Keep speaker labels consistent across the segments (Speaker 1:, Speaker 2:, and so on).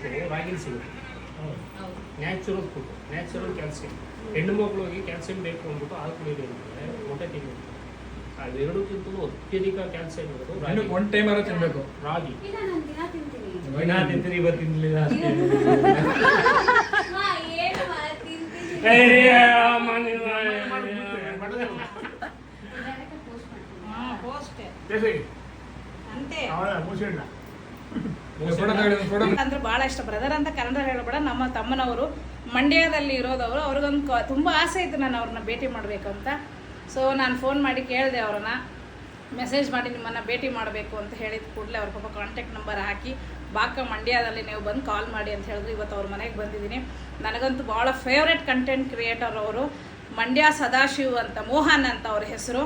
Speaker 1: ಸೊಪ್ಪು ರಾಗಿಲಿ ಸಿಗುತ್ತೆ.
Speaker 2: ಹೌದು.
Speaker 1: ನ್ಯಾಚುರಲ್ ಫುಡ್ ನ್ಯಾಚುರಲ್ ಕ್ಯಾಲ್ಸಿಯಂ ಹೆಣ್ಣು ಮಕ್ಕಳಿಗೆ ಕ್ಯಾಲ್ಸಿಯಂ ಬೇಕು ಅಂದ್ಬಿಟ್ಟು ಹಾಲು ಕುಡಿಯೋದು ಅಂದರೆ ಮೊಟ್ಟೆ ತಿನ್ನಬೇಕು ಅವೆರಡಕ್ಕಿಂತಲೂ ಅತ್ಯಧಿಕ ಕ್ಯಾಲ್ಸಿಯಂ ಇರೋದು
Speaker 3: ಒನ್ ಟೈಮ್ ಆರ ತಿನ್ನಬೇಕು
Speaker 1: ರಾಗಿ.
Speaker 2: ಇಲ್ಲ ನಾನು ದಿನ ತಿಂತೀನಿ.
Speaker 4: ದಿನ ತಿಂತೀರಿ ಇವತ್ತು ತಿನ್ನಲಿಲ್ಲ ಅಷ್ಟೇ.
Speaker 5: ಅಂತೆ.
Speaker 6: ಅವಳ
Speaker 5: ಅಂದ್ರೆ ಬಹಳ ಇಷ್ಟ ಬ್ರದರ್ ಅಂತ ಕನ್ನಡ ಹೇಳಬೇಡ. ನಮ್ಮ ತಮ್ಮನವರು ಮಂಡ್ಯದಲ್ಲಿ ಇರೋದವರು, ಅವ್ರಿಗೊಂದು ತುಂಬಾ ಆಸೆ ಇತ್ತು ನಾನು ಅವ್ರನ್ನ ಭೇಟಿ ಮಾಡಬೇಕು ಅಂತ ಸೊ ನಾನು ಫೋನ್ ಮಾಡಿ ಕೇಳಿದೆ ಅವ್ರನ್ನ. ಮೆಸೇಜ್ ಮಾಡಿ ನಿಮ್ಮನ್ನ ಭೇಟಿ ಮಾಡಬೇಕು ಅಂತ ಹೇಳಿದ ಕೂಡಲೇ ಅವ್ರ ಪಾಪ ಕಾಂಟ್ಯಾಕ್ಟ್ ನಂಬರ್ ಹಾಕಿ, ಬಾಕ, ಮಂಡ್ಯದಲ್ಲಿ ನೀವು ಬಂದು ಕಾಲ್ ಮಾಡಿ ಅಂತ ಹೇಳಿದ್ರು. ಇವತ್ತು ಅವ್ರ ಮನೆಗೆ ಬಂದಿದ್ದೀನಿ. ನನಗಂತೂ ಭಾಳ ಫೇವ್ರೆಟ್ ಕಂಟೆಂಟ್ ಕ್ರಿಯೇಟರ್ ಅವರು. ಮಂಡ್ಯ ಸದಾಶಿವ್ ಅಂತ ಮೋಹನ್ ಅಂತ ಅವ್ರ ಹೆಸರು.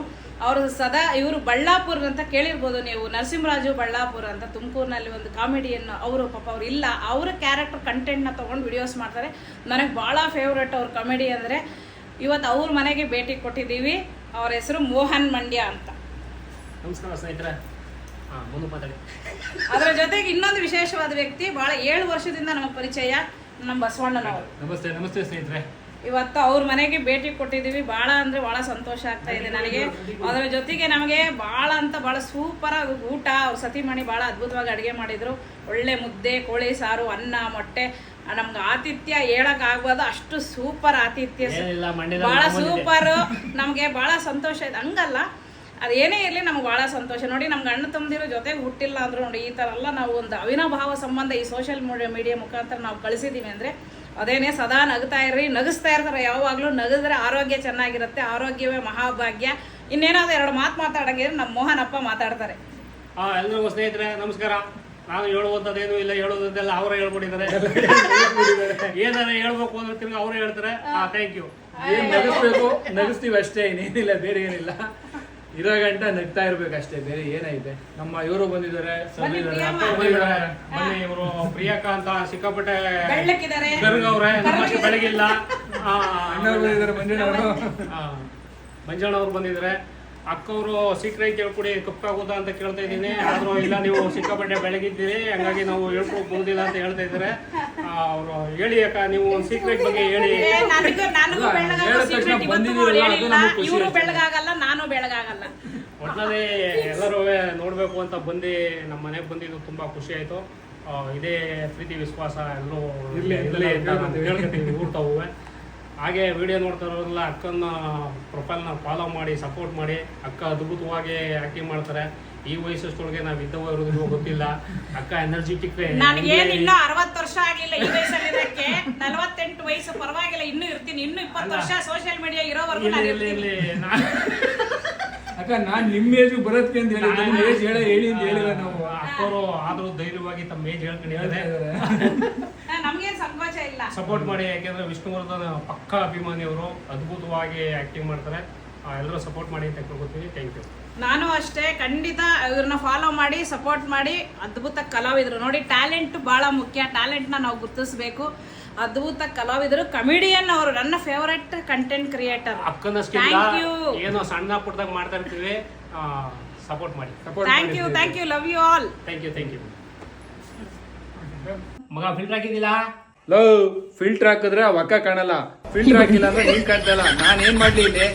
Speaker 5: ಅವರು ಸದಾ ಇವರು ಬಳ್ಳಾಪುರ ಅಂತ ಕೇಳಿರ್ಬೋದು ನೀವು. ನರಸಿಂಹರಾಜು ಬಳ್ಳಾಪುರ ಅಂತ ತುಮಕೂರಿನಲ್ಲಿ ಒಂದು ಕಾಮಿಡಿಯನ್ ಅವರು ಪಾಪ ಅವ್ರು ಇಲ್ಲ. ಅವರ ಕ್ಯಾರೆಕ್ಟರ್ ಕಂಟೆಂಟ್ನ ತೊಗೊಂಡು ವಿಡಿಯೋಸ್ ಮಾಡ್ತಾರೆ. ನನಗೆ ಭಾಳ ಫೇವ್ರೇಟ್ ಅವ್ರ ಕಾಮಿಡಿ ಅಂದರೆ ಇವತ್ತು ಅವ್ರ ಮನೆಗೆ ಭೇಟಿ ಕೊಟ್ಟಿದ್ದೀವಿ. ಅವ್ರ ಹೆಸರು ಮೋಹನ್ ಮಂಡ್ಯ ಅಂತ.
Speaker 1: ನಮಸ್ಕಾರ ಸ್ನೇಹಿತರೆ.
Speaker 5: ಅದರ ಜೊತೆಗೆ ಇನ್ನೊಂದು ವಿಶೇಷವಾದ ವ್ಯಕ್ತಿ ಭಾಳ ಏಳು ವರ್ಷದಿಂದ ನಮಗೆ ಪರಿಚಯ ನಮ್ಮ ಬಸವಣ್ಣನವರು.
Speaker 4: ನಮಸ್ತೆ ನಮಸ್ತೆ ಸ್ನೇಹಿತರೆ.
Speaker 5: ಇವತ್ತು ಅವ್ರ ಮನೆಗೆ ಭೇಟಿ ಕೊಟ್ಟಿದ್ದೀವಿ. ಭಾಳ ಅಂದರೆ ಭಾಳ ಸಂತೋಷ ಆಗ್ತಾ ಇದೆ ನನಗೆ. ಅದರ ಜೊತೆಗೆ ನಮಗೆ ಭಾಳ ಅಂತ ಭಾಳ ಸೂಪರ್ ಊಟ. ಸತಿ ಸತಿಮಣಿ ಭಾಳ ಅದ್ಭುತವಾಗಿ ಅಡುಗೆ ಮಾಡಿದರು. ಒಳ್ಳೆ ಮುದ್ದೆ ಕೋಳಿ ಸಾರು ಅನ್ನ ಮೊಟ್ಟೆ. ನಮ್ಗೆ ಆತಿಥ್ಯ ಹೇಳಕ್ ಆಗ್ಬೋದು ಅಷ್ಟು ಸೂಪರ್ ಆತಿಥ್ಯ ಭಾಳ ಸೂಪರ್ ನಮಗೆ ಭಾಳ ಸಂತೋಷ ಇದೆ. ಹಂಗಲ್ಲ. ಅದೇನೇ ಇರಲಿ ನಮ್ಗೆ ಭಾಳ ಸಂತೋಷ. ನೋಡಿ ನಮ್ಗೆ ಅಣ್ಣ ತಮ್ಮದಿರೋ ಜೊತೆಗೆ ಹುಟ್ಟಿಲ್ಲ ಅಂದ್ರು ನೋಡಿ ಈ ಥರ ಎಲ್ಲ ನಾವು ಒಂದು ಅವಿನಾಭಾವ ಸಂಬಂಧ ಈ ಸೋಷಿಯಲ್ ಮೀಡಿಯಾ ಮುಖಾಂತರ ನಾವು ಕಳಿಸಿದ್ದೀವಿ ಅಂದರೆ ಅದೇನೇ ಸದಾ ನಗ್ತಾ ಇರ್ರಿ ನಗಿಸ್ತಾ ಇರ್ತಾರೆ. ಯಾವಾಗಲೂ ನಗಿದ್ರೆ ಆರೋಗ್ಯ ಚೆನ್ನಾಗಿರುತ್ತೆ ಆರೋಗ್ಯವೇ ಮಹಾಭಾಗ್ಯ. ಇನ್ನೇನಾದ್ರೂ ಎರಡು ಮಾತು ಮಾತಾಡಂಗಿದ್ರೆ ನಮ್ಮ ಮೋಹನಪ್ಪ ಅಪ್ಪ ಮಾತಾಡ್ತಾರೆ.
Speaker 1: ಹಾಂ ಎಲ್ಲರೂ ಸ್ನೇಹಿತರೆ ನಮಸ್ಕಾರ. ನಾನು ಹೇಳುವಂಥದ್ದೇನು ಇಲ್ಲ ಹೇಳುವುದಂತೆಲ್ಲ ಅವರೇ ಹೇಳ್ಬಿಟ್ಟಿದ್ದಾರೆ. ಏನಾರ ಹೇಳ್ಬೇಕು ಅಂದ್ರೆ ತಿರ್ಗಿ ಅವರೇ ಹೇಳ್ತಾರೆ. ಆ ಥ್ಯಾಂಕ್ ಯು
Speaker 4: ಏನ್ ನಗಿಸ್ಬೇಕು? ನಗಿಸ್ತೀವಿ ಅಷ್ಟೇ ಇನ್ನೇನಿಲ್ಲ ಬೇರೆ ಏನಿಲ್ಲ. ಇರೋ ಗಂಟ ನಗ್ತಾ ಇರ್ಬೇಕಷ್ಟೇ ಬೇರೆ ಏನೈತೆ ನಮ್ಮ ಇವರು ಬಂದಿದ್ದಾರೆ.
Speaker 1: ಬನ್ನಿ ಇವರು ಪ್ರಿಯಾಂಕಾ ಅಂತ ಸಿಕ್ಕಾಪಟ್ಟೆ ಅವ್ರೆ ನಮ್ಮಷ್ಟು ಬೆಳಗಿಲ್ಲ. ಆ,
Speaker 3: ಅವ್ರು ಬಂದಿದ್ದಾರೆ
Speaker 1: ಅಕ್ಕವರು ಸೀಕ್ರೆಟ್ ಕೇಳ್ಕೊಡಿ ಕಪ್ಪಾಗುತ್ತಾ ಅಂತ ಕೇಳ್ತಾ ಇದ್ದೀನಿ. ಆದ್ರೂ ಇಲ್ಲ ನೀವು ಸಿಕ್ಕಾಪಟ್ಟೆ ಬೆಳಗಿದ್ದೀರಿ ಹಂಗಾಗಿ ನಾವು ಹೇಳ್ಕೊಕ್ ಬಂದಿಲ್ಲ ಅಂತ ಹೇಳ್ತಾ ಇದ್ದಾರೆ. ಅವರು ಹೇಳಿ ಅಕ್ಕ ನೀವು ಒಂದು ಸೀಕ್ರೆಟ್ ಬಗ್ಗೆ ಹೇಳಿ.
Speaker 5: ಬೆಳಗಾಗಲ್ಲ.
Speaker 1: ಒಟ್ಟಿನಲ್ಲಿ ಎಲ್ಲರೂ ನೋಡಬೇಕು ಅಂತ ಬಂದು ನಮ್ಮ ಮನೆಗೆ ಬಂದಿದ್ದು ತುಂಬಾ ಖುಷಿ ಆಯಿತು. ಇದೇ ಪ್ರೀತಿ ವಿಶ್ವಾಸ ಎಲ್ಲರೂ
Speaker 4: ಇರ್ಲಿ ಅಂತ
Speaker 1: ಇರಲಿ
Speaker 4: ನಾವು
Speaker 1: ಅಂತ ಊಟ ಹೋಗುವೆ. ಹಾಗೆ ವಿಡಿಯೋ ನೋಡ್ತಾ ಇರೋರೆಲ್ಲ ಅಕ್ಕನ ಪ್ರೊಫೈಲ್ನ ಫಾಲೋ ಮಾಡಿ ಸಪೋರ್ಟ್ ಮಾಡಿ ಅಕ್ಕ ಅದ್ಭುತವಾಗಿ ಆ್ಯಕ್ಟಿಂಗ್ ಮಾಡ್ತಾರೆ. ಈ ವಯಸ್ಸಷ್ಟೊಳಗೆ ನಾವು ಇದ್ದವ ಇರೋದಿಲ್ವೋ ಗೊತ್ತಿಲ್ಲ. ಅಕ್ಕ ಎನರ್ಜಿಟಿಕ್
Speaker 5: ನನಗೇನ್ ಇನ್ನೂ ಅರವತ್ತು ವರ್ಷ ಆಗಲಿಲ್ಲ ಈ ವಯಸ್ಸಲ್ಲಿ ಇದಕ್ಕೆ ನಲವತ್ತೆಂಟು ವಯಸ್ಸು ಪರವಾಗಿಲ್ಲ ಇನ್ನೂ ಇರ್ತೀನಿ. ಇನ್ನೂ ಇಪ್ಪತ್ತು ವರ್ಷ ಸೋಷಿಯಲ್ ಮೀಡಿಯಾ ಇರೋವರೆಗೂ ನಾನು
Speaker 1: ಇಲ್ಲಿ
Speaker 5: ಇರ್ತೀನಿ.
Speaker 3: ಅಕ್ಕ ನಾನ್ ನಿಮ್ಮ ಏಜ್ ಬರತ್ಕೆ ಅಂತ ಹೇಳಿ ನಿಮ್ಮ ಏಜ್ ಹೇಳ ಹೇಳಿ ಅಂತ ಹೇಳಿಲ್ಲ ನಾವು.
Speaker 1: ಅಕ್ಕವರು ಆದರೂ ಧೈರ್ಯವಾಗಿ ತಮ್ಮ ಏಜ್
Speaker 3: ಹೇಳ್ತಾ
Speaker 1: ಹೇಳ್ಕೊಂಡಿದ್ದಾರೆ
Speaker 3: ಇದ್ದಾರೆ.
Speaker 5: ಹಾ, ನಮ್ಗೇನ್ ಸಂಕೋಚ ಇಲ್ಲ.
Speaker 1: ಸಪೋರ್ಟ್ ಮಾಡಿ ಯಾಕೆಂದ್ರೆ ವಿಷ್ಣುವರ್ಧನ್ ಪಕ್ಕ ಅಭಿಮಾನಿಯವರು ಅದ್ಭುತವಾಗಿ ಆಕ್ಟಿಂಗ್ ಮಾಡ್ತಾರೆ. ಎಲ್ಲರೂ ಸಪೋರ್ಟ್ ಮಾಡಿ ಅಂತ ಕೇಳ್ಕೊತೀವಿ ಥ್ಯಾಂಕ್ ಯು
Speaker 5: ನಾನು ಅಷ್ಟೇ ಖಂಡಿತ ಇವ್ರನ್ನ ಫಾಲೋ ಮಾಡಿ ಸಪೋರ್ಟ್ ಮಾಡಿ ಅದ್ಭುತ ಕಲಾವಿದರು. ನೋಡಿ ಟ್ಯಾಲೆಂಟ್ ಬಹಳ ಮುಖ್ಯ. ಟ್ಯಾಲೆಂಟ್ನ ನಾವು ಗುರುತಿಸಬೇಕು. ಅದ್ಭುತ ಕಲಾವಿದರು ಕಮಿಡಿಯನ್ ಅವರು ನನ್ನ ಫೇವರೆಟ್ ಕಂಟೆಂಟ್ ಕ್ರಿಯೇಟರ್
Speaker 1: ಅಕ್ಕನಷ್ಟಿಲ್ಲ
Speaker 5: ಥ್ಯಾಂಕ್ ಯು
Speaker 1: ಏನೋ ಸಣ್ಣ ಪುಟ್ಟದಾಗ ಮಾಡ್ತಾ ಇರ್ತೀವಿ. ಸಪೋರ್ಟ್ ಮಾಡಿ.
Speaker 5: Thank you thank you love you all
Speaker 1: thank you thank you ಮಗ ಫಿಲ್ಟರ್ ಹಾಕಿದ್ದಿಲ್ಲ
Speaker 3: ಲವ್ ಫಿಲ್ಟರ್ ಹಾಕಿದ್ರೆ ಅವಕ್ಕ ಕಾಣಲ್ಲ. ಫಿಲ್ಟರ್ ಹಾಕಿಲ್ಲ ಅಂದ್ರೆ ನೀನ್ ಕಾಣ್ತಲ್ಲ ನಾನ್ ಏನ್ ಮಾಡ್ಲಿ ಇಲ್ಲಿ?